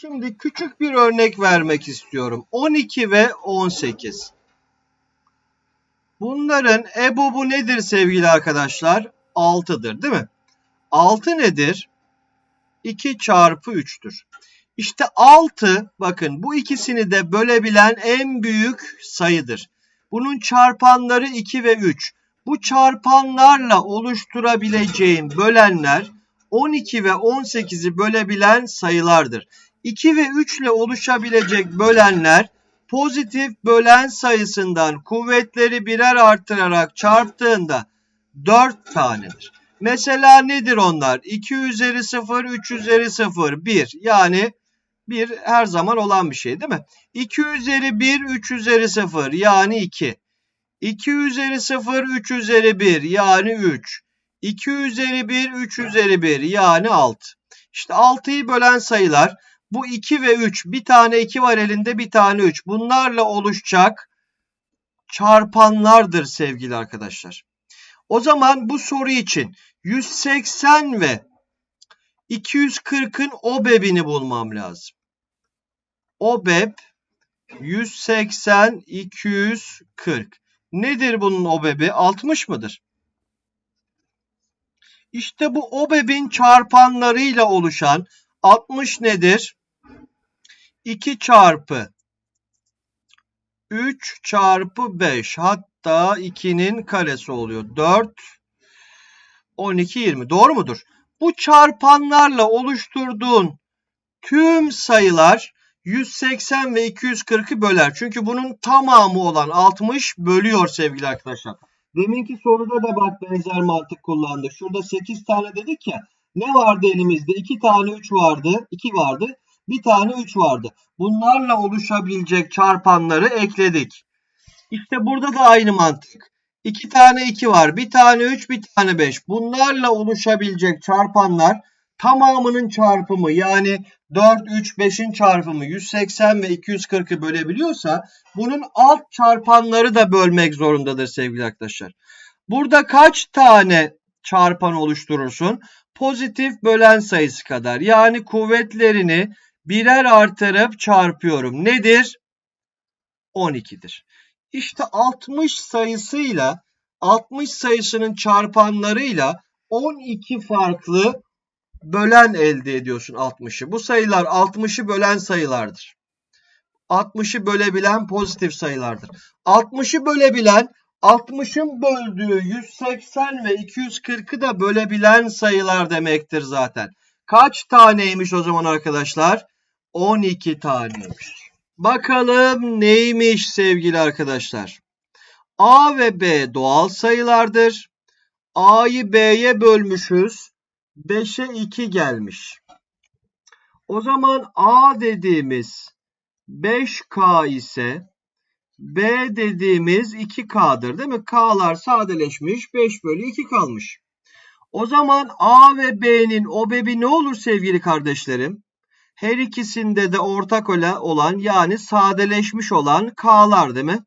Şimdi küçük bir örnek vermek istiyorum. 12 ve 18. Bunların EBOB'u nedir sevgili arkadaşlar? 6'dır değil mi? 6 nedir? 2 çarpı 3'tür. İşte 6 bakın bu ikisini de bölebilen en büyük sayıdır. Bunun çarpanları 2 ve 3. Bu çarpanlarla oluşturabileceğim bölenler 12 ve 18'i bölebilen sayılardır. 2 ve 3 ile oluşabilecek bölenler pozitif bölen sayısından kuvvetleri birer artırarak çarptığında 4 tanedir. Mesela nedir onlar? 2 üzeri 0, 3 üzeri 0, 1. Yani 1 her zaman olan bir şey değil mi? 2 üzeri 1, 3 üzeri 0 yani 2. 2 üzeri 0, 3 üzeri 1 yani 3. 2 üzeri 1, 3 üzeri 1 yani 6. İşte 6'yı bölen sayılar bu 2 ve 3 bir tane 2 var elinde bir tane 3. Bunlarla oluşacak çarpanlardır sevgili arkadaşlar. O zaman bu soru için 180 ve 240'ın OBEB'ini bulmam lazım. OBEB 180 240. Nedir bunun OBEB'i? 60 mıdır? İşte bu OBEB'in çarpanlarıyla oluşan 60 nedir? 2 çarpı 3 çarpı 5 hatta 2'nin karesi oluyor. 4 12 20 doğru mudur? Bu çarpanlarla oluşturduğun tüm sayılar 180 ve 240'ı böler. Çünkü bunun tamamı olan 60 bölüyor sevgili arkadaşlar. Deminki soruda da bak benzer mantık kullandı. Şurada 8 tane dedik ya. Ne vardı elimizde? 2 tane 3 vardı. 2 vardı. Bir tane 3 vardı. Bunlarla oluşabilecek çarpanları ekledik. İşte burada da aynı mantık. 2 tane 2 var. Bir tane 3, bir tane 5. Bunlarla oluşabilecek çarpanlar tamamının çarpımı yani 4, 3, 5'in çarpımı 180 ve 240'ı bölebiliyorsa bunun alt çarpanları da bölmek zorundadır sevgili arkadaşlar. Burada kaç tane çarpan oluşturursun? Pozitif bölen sayısı kadar. Yani kuvvetlerini birer artırıp çarpıyorum. Nedir? 12'dir. İşte 60 sayısıyla 60 sayısının çarpanlarıyla 12 farklı bölen elde ediyorsun 60'ı. Bu sayılar 60'ı bölen sayılardır. 60'ı bölebilen pozitif sayılardır. 60'ı bölebilen 60'ın böldüğü 180 ve 240'ı da bölebilen sayılar demektir zaten. Kaç taneymiş o zaman arkadaşlar? 12 taneymiş. Bakalım neymiş sevgili arkadaşlar? A ve B doğal sayılardır. A'yı B'ye bölmüşüz. 5'e 2 gelmiş. O zaman A dediğimiz 5K ise B dediğimiz 2K'dır değil mi? K'lar sadeleşmiş 5 bölü 2 kalmış. O zaman A ve B'nin OBEB'i ne olur sevgili kardeşlerim? Her ikisinde de ortak olan yani sadeleşmiş olan K'lar değil mi?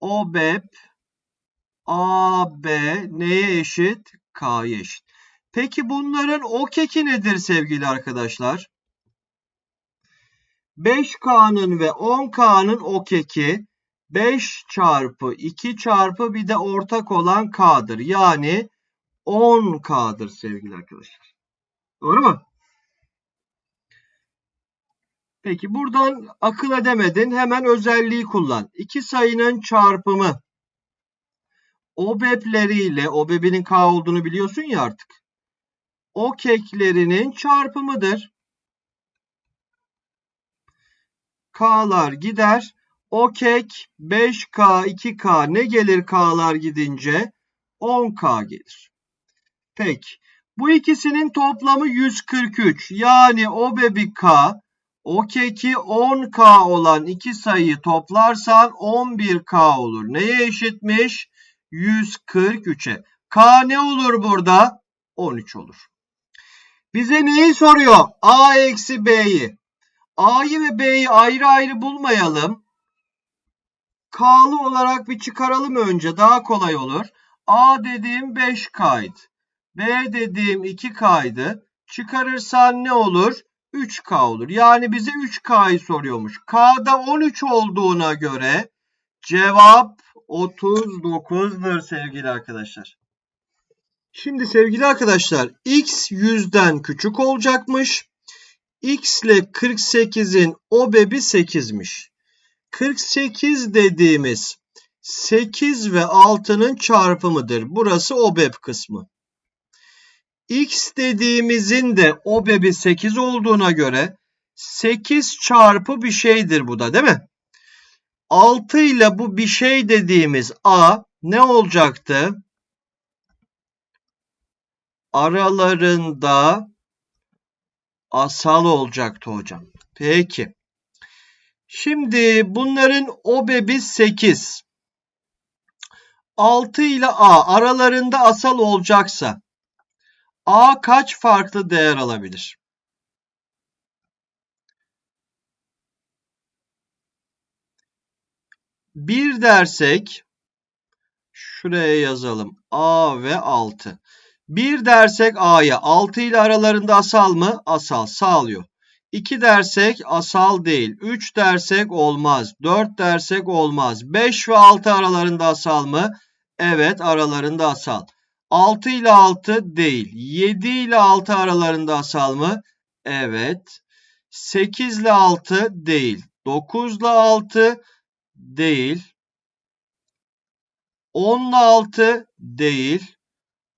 OBEB AB neye eşit? K'ya eşit. Peki bunların o keki nedir sevgili arkadaşlar? 5K'nın ve 10K'nın o keki 5 çarpı 2 çarpı bir de ortak olan K'dır. Yani 10K'dır sevgili arkadaşlar. Doğru mu? Peki buradan akıl edemedin. Hemen özelliği kullan. İki sayının çarpımı OBEB'leriyle OBEB'inin K olduğunu biliyorsun ya artık. O keklerinin çarpımıdır. K'lar gider. O kek 5K, 2K ne gelir K'lar gidince? 10K gelir. Peki. Bu ikisinin toplamı 143. Yani o bebi K, o keki 10K olan iki sayıyı toplarsan 11K olur. Neye eşitmiş? 143'e. K ne olur burada? 13 olur. Bize neyi soruyor? A eksi B'yi. A'yı ve B'yi ayrı ayrı bulmayalım. K'lı olarak bir çıkaralım önce. Daha kolay olur. A dediğim 5K'ydı. B dediğim 2K'ydı. Çıkarırsan ne olur? 3K olur. Yani bize 3K'yı soruyormuş. K'da 13 olduğuna göre cevap 39'dur sevgili arkadaşlar. Şimdi sevgili arkadaşlar x 100'den küçük olacakmış. x ile 48'in obebi 8'miş. 48 dediğimiz 8 ve 6'nın çarpımıdır. Burası obeb kısmı. X dediğimizin de obebi 8 olduğuna göre 8 çarpı bir şeydir bu da değil mi? 6 ile bu bir şey dediğimiz A ne olacaktı? Aralarında asal olacaktı hocam. Peki. Şimdi bunların obebi 8. 6 ile A aralarında asal olacaksa A kaç farklı değer alabilir? Bir dersek şuraya yazalım. A ve 6. Bir dersek A'ya 6 ile aralarında asal mı? Asal sağlıyor. 2 dersek asal değil. 3 dersek olmaz. 4 dersek olmaz. 5 ve 6 aralarında asal mı? Evet aralarında asal. 6 ile 6 değil. 7 ile 6 aralarında asal mı? Evet. 8 ile 6 değil. 9 ile 6 değil. 10 ile 6 değil.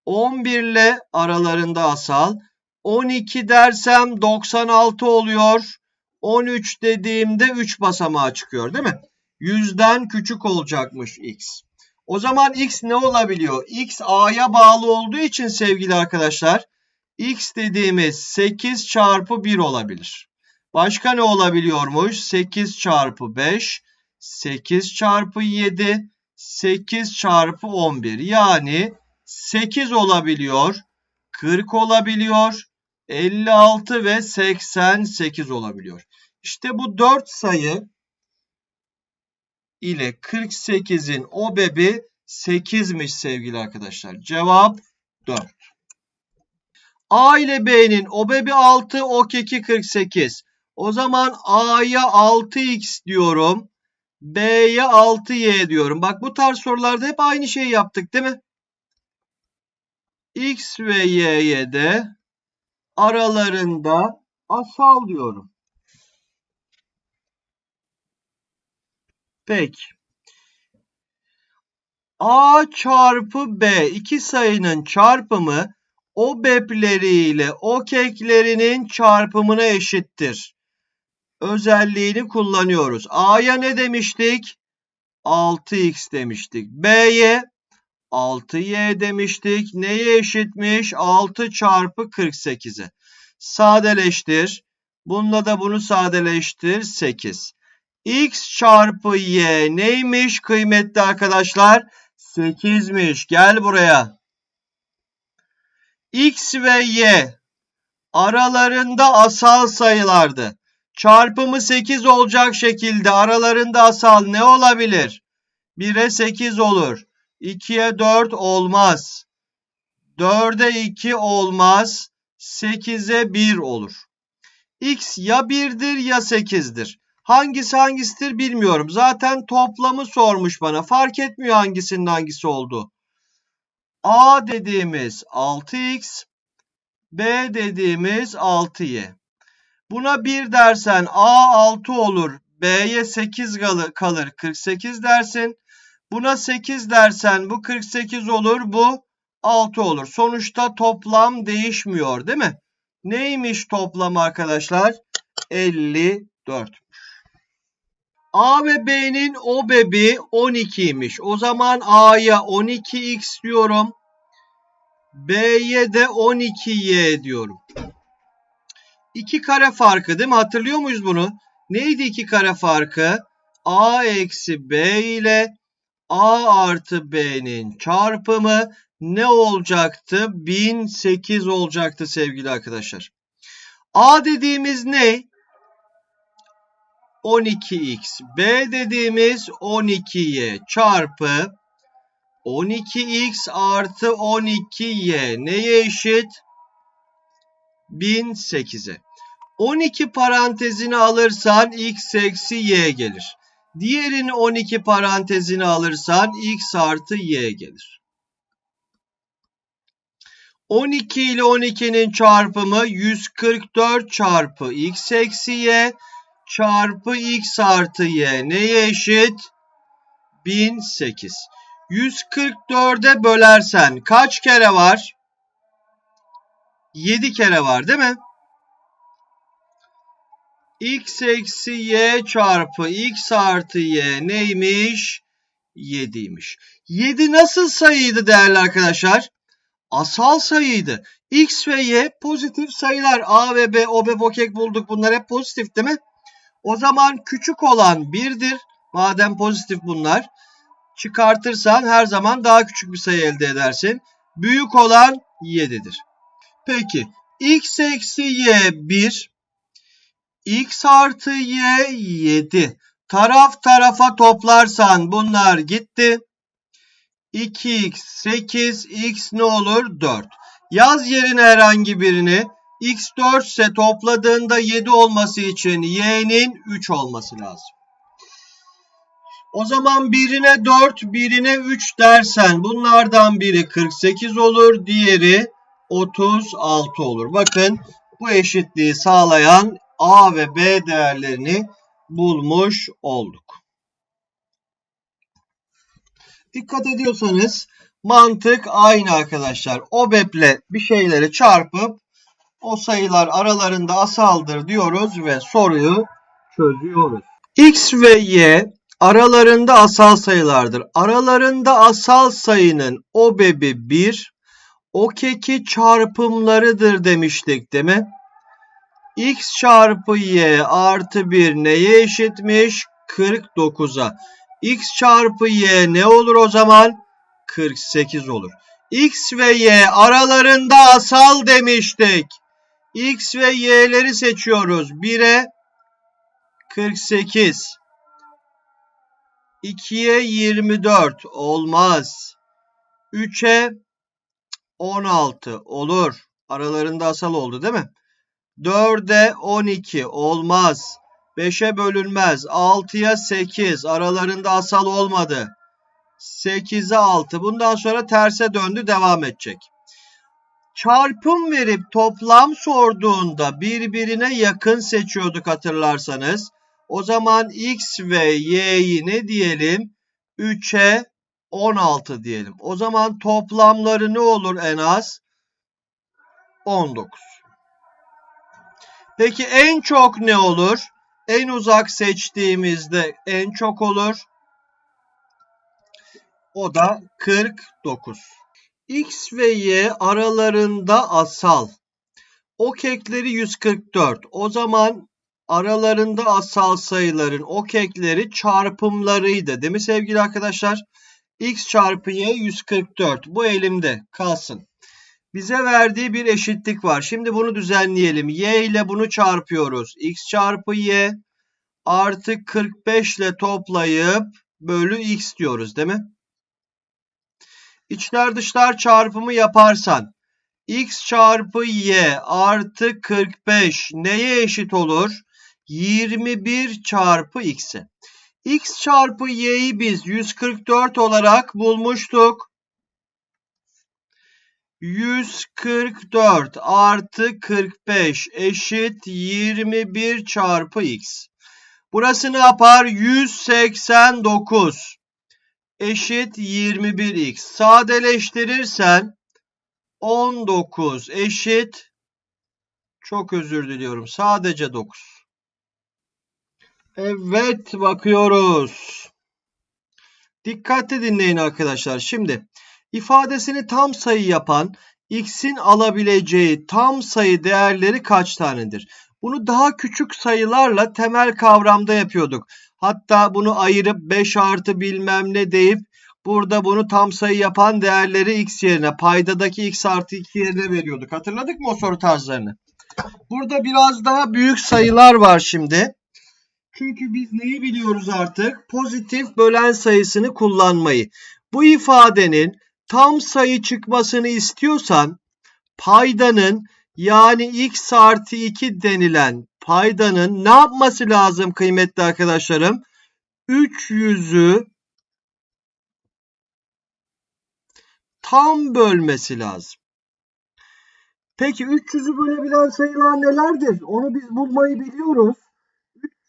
11 ile aralarında asal. 12 dersem 96 oluyor. 13 dediğimde 3 basamağa çıkıyor değil mi? 100'den küçük olacakmış x. O zaman x ne olabiliyor? x a'ya bağlı olduğu için sevgili arkadaşlar x dediğimiz 8 çarpı 1 olabilir. Başka ne olabiliyormuş? 8 çarpı 5, 8 çarpı 7, 8 çarpı 11. Yani 8 olabiliyor, 40 olabiliyor, 56 ve 88 olabiliyor. İşte bu 4 sayı ile 48'in obebi 8'miş sevgili arkadaşlar. Cevap 4. A ile B'nin obebi 6, ok 2 48. O zaman A'ya 6x diyorum. B'ye 6y diyorum. Bak bu tarz sorularda hep aynı şeyi yaptık değil mi? X ve Y'ye de aralarında asal diyorum. Peki. A çarpı B iki sayının çarpımı o bepleriyle o keklerinin çarpımına eşittir. Özelliğini kullanıyoruz. A'ya ne demiştik? 6x demiştik. B'ye 6y demiştik. Neye eşitmiş? 6 çarpı 48'e. Sadeleştir. Bununla da bunu sadeleştir. 8. x çarpı y neymiş kıymetli arkadaşlar? 8'miş. Gel buraya. x ve y aralarında asal sayılardı. Çarpımı 8 olacak şekilde aralarında asal ne olabilir? 1'e 8 olur. 2'ye 4 olmaz. 4'e 2 olmaz. 8'e 1 olur. X ya 1'dir ya 8'dir. Hangisi hangisidir bilmiyorum. Zaten toplamı sormuş bana. Fark etmiyor hangisinin hangisi olduğu. A dediğimiz 6x, B dediğimiz 6y. Buna 1 dersen A 6 olur. B'ye 8 kalır. 48 dersin. Buna 8 dersen bu 48 olur. Bu 6 olur. Sonuçta toplam değişmiyor değil mi? Neymiş toplam arkadaşlar? 54. A ve B'nin OBEB'i 12'ymiş. O zaman A'ya 12x diyorum. B'ye de 12y diyorum. İki kare farkı değil mi? Hatırlıyor muyuz bunu? Neydi iki kare farkı? A eksi B ile A artı B'nin çarpımı ne olacaktı? 1008 olacaktı sevgili arkadaşlar. A dediğimiz ne? 12x. B dediğimiz 12y çarpı 12x artı 12y neye eşit? 1008'e. 12 parantezini alırsan x eksi y gelir. Diğerini 12 parantezini alırsan x artı y gelir. 12 ile 12'nin çarpımı 144 çarpı x eksi y çarpı x artı y neye eşit? 1008. 144'e bölersen kaç kere var? 7 kere var değil mi? x eksi y çarpı x artı y neymiş? 7'ymiş. 7 nasıl sayıydı değerli arkadaşlar? Asal sayıydı. x ve y pozitif sayılar. a ve b, o, b, bokek bulduk. Bunlar hep pozitif değil mi? O zaman küçük olan 1'dir. Madem pozitif bunlar. Çıkartırsan her zaman daha küçük bir sayı elde edersin. Büyük olan 7'dir. Peki x eksi y 1 x artı y 7. Taraf tarafa toplarsan bunlar gitti. 2x 8 x ne olur 4. Yaz yerine herhangi birini. X 4 ise topladığında 7 olması için y'nin 3 olması lazım. O zaman birine 4, birine 3 dersen bunlardan biri 48 olur, diğeri 36 olur. Bakın bu eşitliği sağlayan A ve B değerlerini bulmuş olduk. Dikkat ediyorsanız mantık aynı arkadaşlar. OBEP'le bir şeyleri çarpıp o sayılar aralarında asaldır diyoruz ve soruyu çözüyoruz. X ve Y aralarında asal sayılardır. Aralarında asal sayının OBEP'i 1, o keki çarpımlarıdır demiştik değil mi? x çarpı y artı 1 neye eşitmiş? 49'a. x çarpı y ne olur o zaman? 48 olur. x ve y aralarında asal demiştik. X ve y'leri seçiyoruz. 1'e 48. 2'ye 24 olmaz. 3'e 16 olur. Aralarında asal oldu değil mi? 4'e 12 olmaz. 5'e bölünmez. 6'ya 8 aralarında asal olmadı. 8'e 6 bundan sonra terse döndü devam edecek. Çarpım verip toplam sorduğunda birbirine yakın seçiyorduk hatırlarsanız. O zaman x ve y'yi ne diyelim? 3'e 16 diyelim. O zaman toplamları ne olur en az? 19. Peki en çok ne olur? En uzak seçtiğimizde en çok olur. O da 49. X ve Y aralarında asal. O kekleri 144. O zaman aralarında asal sayıların o kekleri çarpımlarıydı. Değil mi sevgili arkadaşlar? X çarpı Y 144. Bu elimde kalsın bize verdiği bir eşitlik var. Şimdi bunu düzenleyelim. Y ile bunu çarpıyoruz. X çarpı Y artı 45 ile toplayıp bölü X diyoruz değil mi? İçler dışlar çarpımı yaparsan X çarpı Y artı 45 neye eşit olur? 21 çarpı X'e. X çarpı Y'yi biz 144 olarak bulmuştuk. 144 artı 45 eşit 21 çarpı x. Burası ne yapar? 189 eşit 21x. Sadeleştirirsen 19 eşit çok özür diliyorum. Sadece 9. Evet bakıyoruz. Dikkatli dinleyin arkadaşlar. Şimdi ifadesini tam sayı yapan x'in alabileceği tam sayı değerleri kaç tanedir? Bunu daha küçük sayılarla temel kavramda yapıyorduk. Hatta bunu ayırıp 5 artı bilmem ne deyip burada bunu tam sayı yapan değerleri x yerine paydadaki x artı 2 yerine veriyorduk. Hatırladık mı o soru tarzlarını? Burada biraz daha büyük sayılar var şimdi. Çünkü biz neyi biliyoruz artık? Pozitif bölen sayısını kullanmayı. Bu ifadenin tam sayı çıkmasını istiyorsan paydanın yani x artı 2 denilen paydanın ne yapması lazım kıymetli arkadaşlarım? 300'ü tam bölmesi lazım. Peki 300'ü bölebilen sayılar nelerdir? Onu biz bulmayı biliyoruz.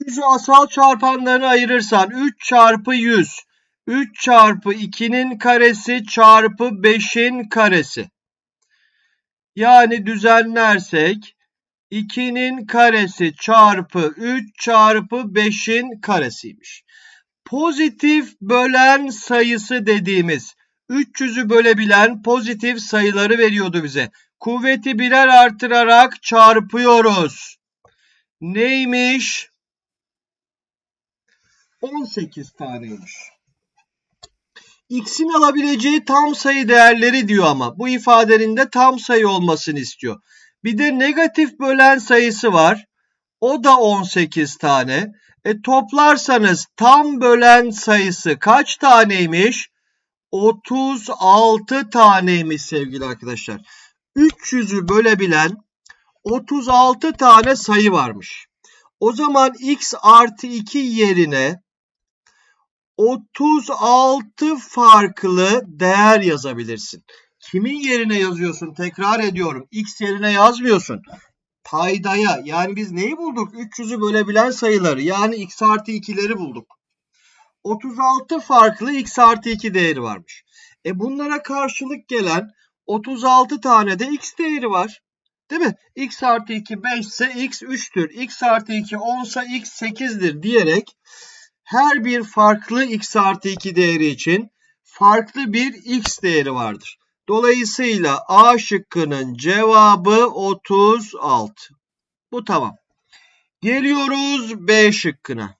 300'ü asal çarpanlarına ayırırsan 3 çarpı 100, 3 çarpı 2'nin karesi çarpı 5'in karesi. Yani düzenlersek 2'nin karesi çarpı 3 çarpı 5'in karesiymiş. Pozitif bölen sayısı dediğimiz 300'ü bölebilen pozitif sayıları veriyordu bize. Kuvveti birer artırarak çarpıyoruz. Neymiş? 18 taneymiş. X'in alabileceği tam sayı değerleri diyor ama bu ifadenin de tam sayı olmasını istiyor. Bir de negatif bölen sayısı var. O da 18 tane. E toplarsanız tam bölen sayısı kaç taneymiş? 36 taneymiş sevgili arkadaşlar. 300'ü bölebilen 36 tane sayı varmış. O zaman x artı 2 yerine 36 farklı değer yazabilirsin. Kimin yerine yazıyorsun? Tekrar ediyorum. X yerine yazmıyorsun. Paydaya yani biz neyi bulduk? 300'ü bölebilen sayıları yani x artı 2'leri bulduk. 36 farklı x artı 2 değeri varmış. E bunlara karşılık gelen 36 tane de x değeri var. Değil mi? x artı 2 5 ise x 3'tür. x artı 2 10 ise x 8'dir diyerek her bir farklı x artı 2 değeri için farklı bir x değeri vardır. Dolayısıyla A şıkkının cevabı 36. Bu tamam. Geliyoruz B şıkkına.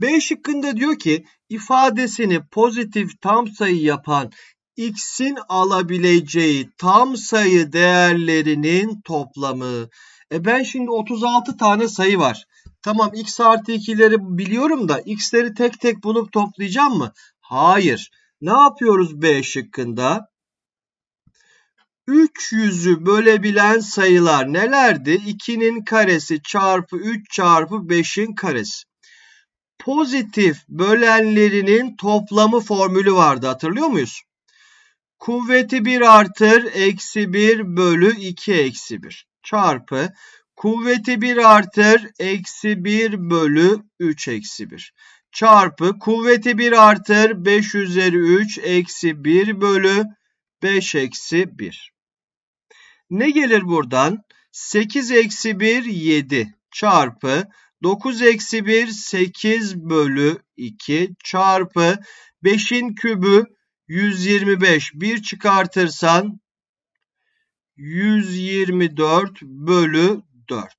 B şıkkında diyor ki ifadesini pozitif tam sayı yapan x'in alabileceği tam sayı değerlerinin toplamı. E ben şimdi 36 tane sayı var. Tamam x artı 2'leri biliyorum da x'leri tek tek bulup toplayacağım mı? Hayır. Ne yapıyoruz B şıkkında? 300'ü bölebilen sayılar nelerdi? 2'nin karesi çarpı 3 çarpı 5'in karesi. Pozitif bölenlerinin toplamı formülü vardı hatırlıyor muyuz? Kuvveti 1 artır eksi 1 bölü 2 eksi 1 çarpı kuvveti 1 artır eksi 1 bölü 3 eksi 1 çarpı kuvveti 1 artır 5 üzeri 3 eksi 1 bölü 5 eksi 1. Ne gelir buradan? 8 eksi 1 7 çarpı 9 eksi 1 8 bölü 2 çarpı 5'in kübü 125. 1 çıkartırsan 124 bölü 4.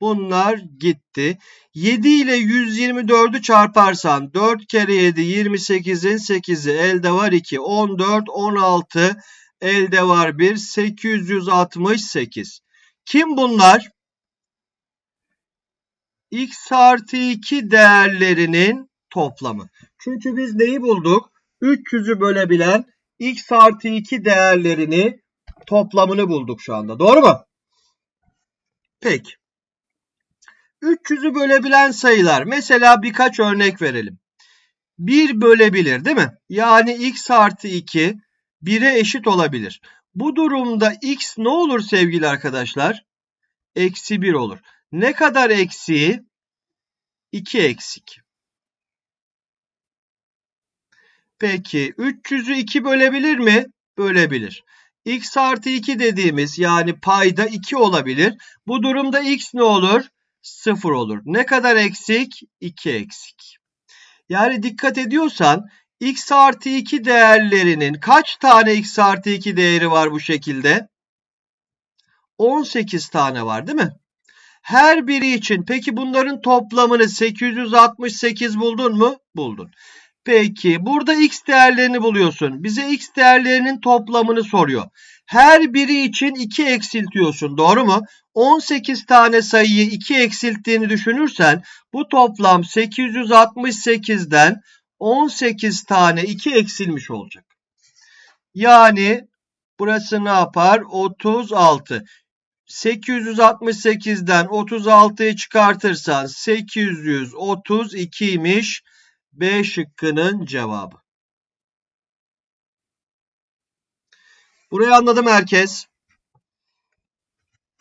Bunlar gitti. 7 ile 124'ü çarparsan 4 kere 7 28'in 8'i elde var 2. 14 16 elde var 1 868. Kim bunlar? x artı 2 değerlerinin toplamı. Çünkü biz neyi bulduk? 300'ü bölebilen x artı 2 değerlerini toplamını bulduk şu anda. Doğru mu? Peki. 300'ü bölebilen sayılar. Mesela birkaç örnek verelim. 1 bölebilir değil mi? Yani x artı 2 1'e eşit olabilir. Bu durumda x ne olur sevgili arkadaşlar? Eksi 1 olur. Ne kadar eksiği? 2 eksik. Peki 300'ü 2 bölebilir mi? Bölebilir. X artı 2 dediğimiz yani payda 2 olabilir. Bu durumda x ne olur? 0 olur. Ne kadar eksik? 2 eksik. Yani dikkat ediyorsan x artı 2 değerlerinin kaç tane x artı 2 değeri var bu şekilde? 18 tane var değil mi? Her biri için peki bunların toplamını 868 buldun mu? Buldun. Peki burada x değerlerini buluyorsun. Bize x değerlerinin toplamını soruyor. Her biri için 2 eksiltiyorsun. Doğru mu? 18 tane sayıyı 2 eksilttiğini düşünürsen bu toplam 868'den 18 tane 2 eksilmiş olacak. Yani Burası ne yapar? 36. 868'den 36'yı çıkartırsan 832'ymiş. B şıkkının cevabı. Burayı anladım herkes.